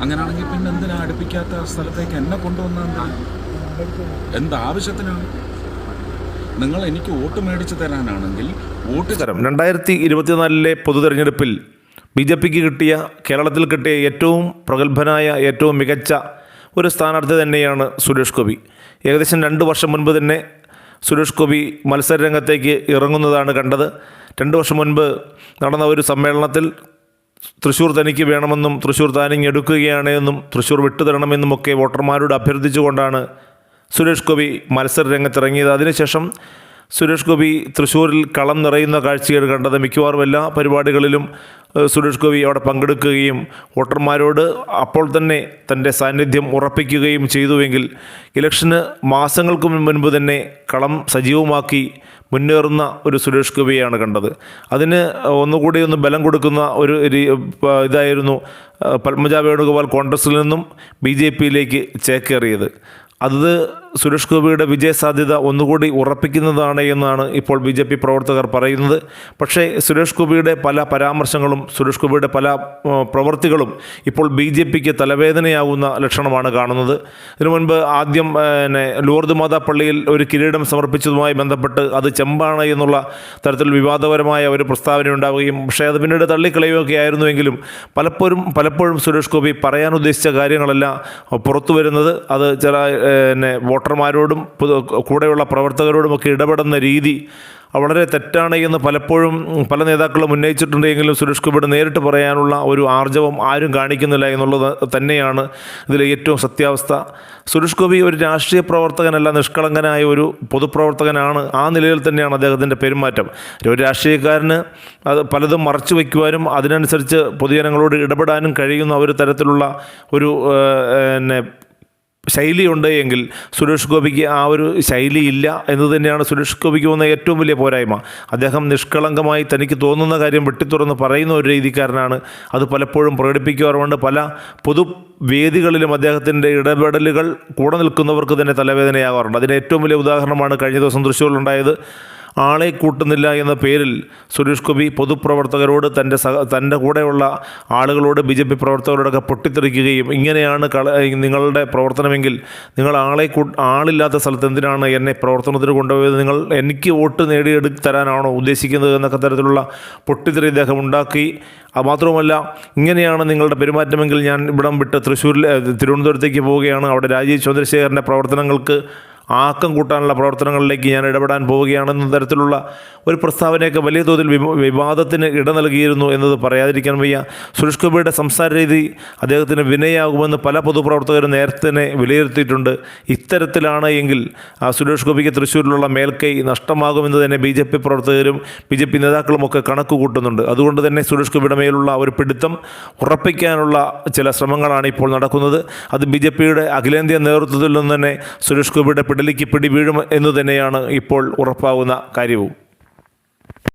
അങ്ങനെയാണെങ്കിൽ പിന്നെ എന്തിനാ അടുപ്പിക്കാത്ത സ്ഥലത്തേക്ക് എന്നെ കൊണ്ടുവന്ന എന്താവശ്യത്തിനാണ് നിങ്ങൾ എനിക്ക് വോട്ട് മേടിച്ചു തരാനാണെങ്കിൽ വോട്ട് തരാം രണ്ടായിരത്തി ഇരുപത്തിനാലിലെ പൊതു തെരഞ്ഞെടുപ്പിൽ ബി ജെ പിക്ക് കിട്ടിയ കേരളത്തിൽ കിട്ടിയ ഏറ്റവും പ്രഗത്ഭനായ ഏറ്റവും മികച്ച ഒരു സ്ഥാനാർത്ഥി തന്നെയാണ് സുരേഷ് ഗോപി. ഏകദേശം രണ്ട് വർഷം മുൻപ് തന്നെ സുരേഷ് ഗോപി മത്സര രംഗത്തേക്ക് ഇറങ്ങുന്നതാണ് കണ്ടത്. രണ്ട് വർഷം മുൻപ് നടന്ന ഒരു സമ്മേളനത്തിൽ തൃശ്ശൂർ തനിക്ക് വേണമെന്നും തൃശ്ശൂർ താനിങ് എടുക്കുകയാണ് എന്നും തൃശ്ശൂർ വിട്ടുതരണമെന്നുമൊക്കെ വോട്ടർമാരോട് അഭ്യർത്ഥിച്ചുകൊണ്ടാണ് സുരേഷ് ഗോപി മത്സര രംഗത്തിറങ്ങിയത്. അതിനുശേഷം സുരേഷ് ഗോപി തൃശ്ശൂരിൽ കളം നിറയുന്ന കാഴ്ചകൾ കണ്ടത് മിക്കവാറും എല്ലാ പരിപാടികളിലും സുരേഷ് ഗോപി അവിടെ പങ്കെടുക്കുകയും വോട്ടർമാരോട് അപ്പോൾ തന്നെ തന്റെ സാന്നിധ്യം ഉറപ്പിക്കുകയും ചെയ്തുവെങ്കിൽ ഇലക്ഷന് മാസങ്ങൾക്ക് മുൻപ് തന്നെ കളം സജീവമാക്കി മുന്നേറുന്ന ഒരു സുരേഷ് ഗോപിയാണ് കണ്ടത്. അതിന് ഒന്നുകൂടി ഒന്ന് ബലം കൊടുക്കുന്ന ഒരു ഇതായിരുന്നു പത്മജ വേണുഗോപാൽ കോൺഗ്രസിൽ നിന്നും ബി ജെ പിയിലേക്ക് ചേക്കേറിയത്. അത് സുരേഷ് ഗോപിയുടെ വിജയ സാധ്യത ഒന്നുകൂടി ഉറപ്പിക്കുന്നതാണ് എന്നാണ് ഇപ്പോൾ ബി ജെ പി പ്രവർത്തകർ പറയുന്നത്. പക്ഷേ സുരേഷ് ഗോപിയുടെ പല പരാമർശങ്ങളും സുരേഷ് ഗോപിയുടെ പല പ്രവൃത്തികളും ഇപ്പോൾ ബി ജെ പിക്ക് തലവേദനയാകുന്ന ലക്ഷണമാണ് കാണുന്നത്. ഇതിനു മുൻപ് ആദ്യം പിന്നെ ലൂർദ് മാതാ പള്ളിയിൽ ഒരു കിരീടം സമർപ്പിച്ചതുമായി ബന്ധപ്പെട്ട് അത് ചെമ്പാണ് എന്നുള്ള തരത്തിൽ വിവാദപരമായ ഒരു പ്രസ്താവന ഉണ്ടാവുകയും പക്ഷേ അത് പിന്നീട് തള്ളിക്കളയുകയൊക്കെ ആയിരുന്നുവെങ്കിലും പലപ്പോഴും പലപ്പോഴും സുരേഷ് ഗോപി പറയാൻ ഉദ്ദേശിച്ച കാര്യങ്ങളെല്ലാം പുറത്തു വരുന്നത് അത് ചില പിന്നെ വോട്ടർമാരോടും കൂടെയുള്ള പ്രവർത്തകരോടുമൊക്കെ ഇടപെടുന്ന രീതി വളരെ തെറ്റാണ് എന്ന് പലപ്പോഴും പല നേതാക്കളും ഉന്നയിച്ചിട്ടുണ്ടെങ്കിലും സുരേഷ് ഗോപിയുടെ നേരിട്ട് പറയാനുള്ള ഒരു ആർജവം ആരും കാണിക്കുന്നില്ല എന്നുള്ളത് തന്നെയാണ് ഇതിലെ ഏറ്റവും സത്യാവസ്ഥ. സുരേഷ് ഗോപി ഒരു രാഷ്ട്രീയ പ്രവർത്തകനല്ല നിഷ്കളങ്കനായ ഒരു പൊതുപ്രവർത്തകനാണ്. ആ നിലയിൽ തന്നെയാണ് അദ്ദേഹത്തിന്റെ പെരുമാറ്റം. ഒരു രാഷ്ട്രീയക്കാരന് അത് പലതും മറച്ചു വയ്ക്കുവാനും അതിനനുസരിച്ച് പൊതുജനങ്ങളോട് ഇടപെടാനും കഴിയുന്ന ഒരു തരത്തിലുള്ള ഒരു പിന്നെ ശൈലിയുണ്ട് എങ്കിൽ സുരേഷ് ഗോപിക്ക് ആ ഒരു ശൈലി ഇല്ല എന്ന് തന്നെയാണ് സുരേഷ് ഗോപിക്ക് വന്ന ഏറ്റവും വലിയ പോരായ്മ. അദ്ദേഹം നിഷ്കളങ്കമായി തനിക്ക് തോന്നുന്ന കാര്യം വെട്ടിത്തുറന്ന് പറയുന്ന ഒരു രീതിക്കാരനാണ്. അത് പലപ്പോഴും പ്രകടിപ്പിക്കാറുമുണ്ട്. പല പൊതു വേദികളിലും അദ്ദേഹത്തിന്റെ ഇടപെടലുകൾ കൂടെ നിൽക്കുന്നവർക്ക് തന്നെ തലവേദനയാകാറുണ്ട്. അതിന് ഏറ്റവും വലിയ ഉദാഹരണമാണ് കഴിഞ്ഞ ദിവസം തൃശ്ശൂരിലുണ്ടായത്. ആളെ കൂട്ടുന്നില്ല എന്ന പേരിൽ സുരേഷ് ഗോപി പൊതുപ്രവർത്തകരോട് തന്റെ സഹ തന്റെ കൂടെയുള്ള ആളുകളോട് ബി ജെ പി പ്രവർത്തകരോടൊക്കെ പൊട്ടിത്തെറിക്കുകയും ഇങ്ങനെയാണ് കള നിങ്ങളുടെ പ്രവർത്തനമെങ്കിൽ നിങ്ങൾ ആളെ കൂ ആളില്ലാത്ത സ്ഥലത്ത് എന്തിനാണ് എന്നെ പ്രവർത്തനത്തിന് കൊണ്ടുപോയത്? നിങ്ങൾ എനിക്ക് വോട്ട് നേടിയെടു തരാനാണോ ഉദ്ദേശിക്കുന്നത് എന്നൊക്കെ തരത്തിലുള്ള പൊട്ടിത്തെറി ഇദ്ദേഹം ഉണ്ടാക്കി. മാത്രവുമല്ല ഇങ്ങനെയാണ് നിങ്ങളുടെ പെരുമാറ്റമെങ്കിൽ ഞാൻ ഇവിടം വിട്ട് തൃശ്ശൂരിൽ തിരുവനന്തപുരത്തേക്ക് പോവുകയാണ്. അവിടെ രാജീവ് ചന്ദ്രശേഖരന്റെ പ്രവർത്തനങ്ങൾക്ക് ആക്കം കൂട്ടാനുള്ള പ്രവർത്തനങ്ങളിലേക്ക് ഞാൻ ഇടപെടാൻ പോവുകയാണെന്ന തരത്തിലുള്ള ഒരു പ്രസ്താവനയൊക്കെ വലിയ തോതിൽ വിവാദത്തിന് ഇട നൽകിയിരുന്നു എന്നത് പറയാതിരിക്കാൻ വയ്യ. സുരേഷ് ഗോപിയുടെ സംസാര രീതി അദ്ദേഹത്തിന് വിനയാകുമെന്ന് പല പൊതുപ്രവർത്തകരും നേരത്തെ തന്നെ വിലയിരുത്തിയിട്ടുണ്ട്. ഇത്തരത്തിലാണ് എങ്കിൽ സുരേഷ് ഗോപിക്ക് തൃശ്ശൂരിലുള്ള മേൽക്കൈ നഷ്ടമാകുമെന്ന് തന്നെ ബി ജെ പി പ്രവർത്തകരും ബി ജെ പി നേതാക്കളുമൊക്കെ കണക്ക് കൂട്ടുന്നുണ്ട്. അതുകൊണ്ട് തന്നെ സുരേഷ് ഗോപിയുടെ മേലുള്ള ഒരു പിടുത്തം ഉറപ്പിക്കാനുള്ള ചില ശ്രമങ്ങളാണ് ഇപ്പോൾ നടക്കുന്നത്. അത് ബി ജെ പിയുടെ അഖിലേന്ത്യാ നേതൃത്വത്തിൽ നിന്ന് തന്നെ സുരേഷ് ഗോപിയുടെ പിടലിക്ക് പിടി വീഴും എന്ന് തന്നെയാണ് ഇപ്പോൾ ഉറപ്പാവുന്ന കാര്യവും.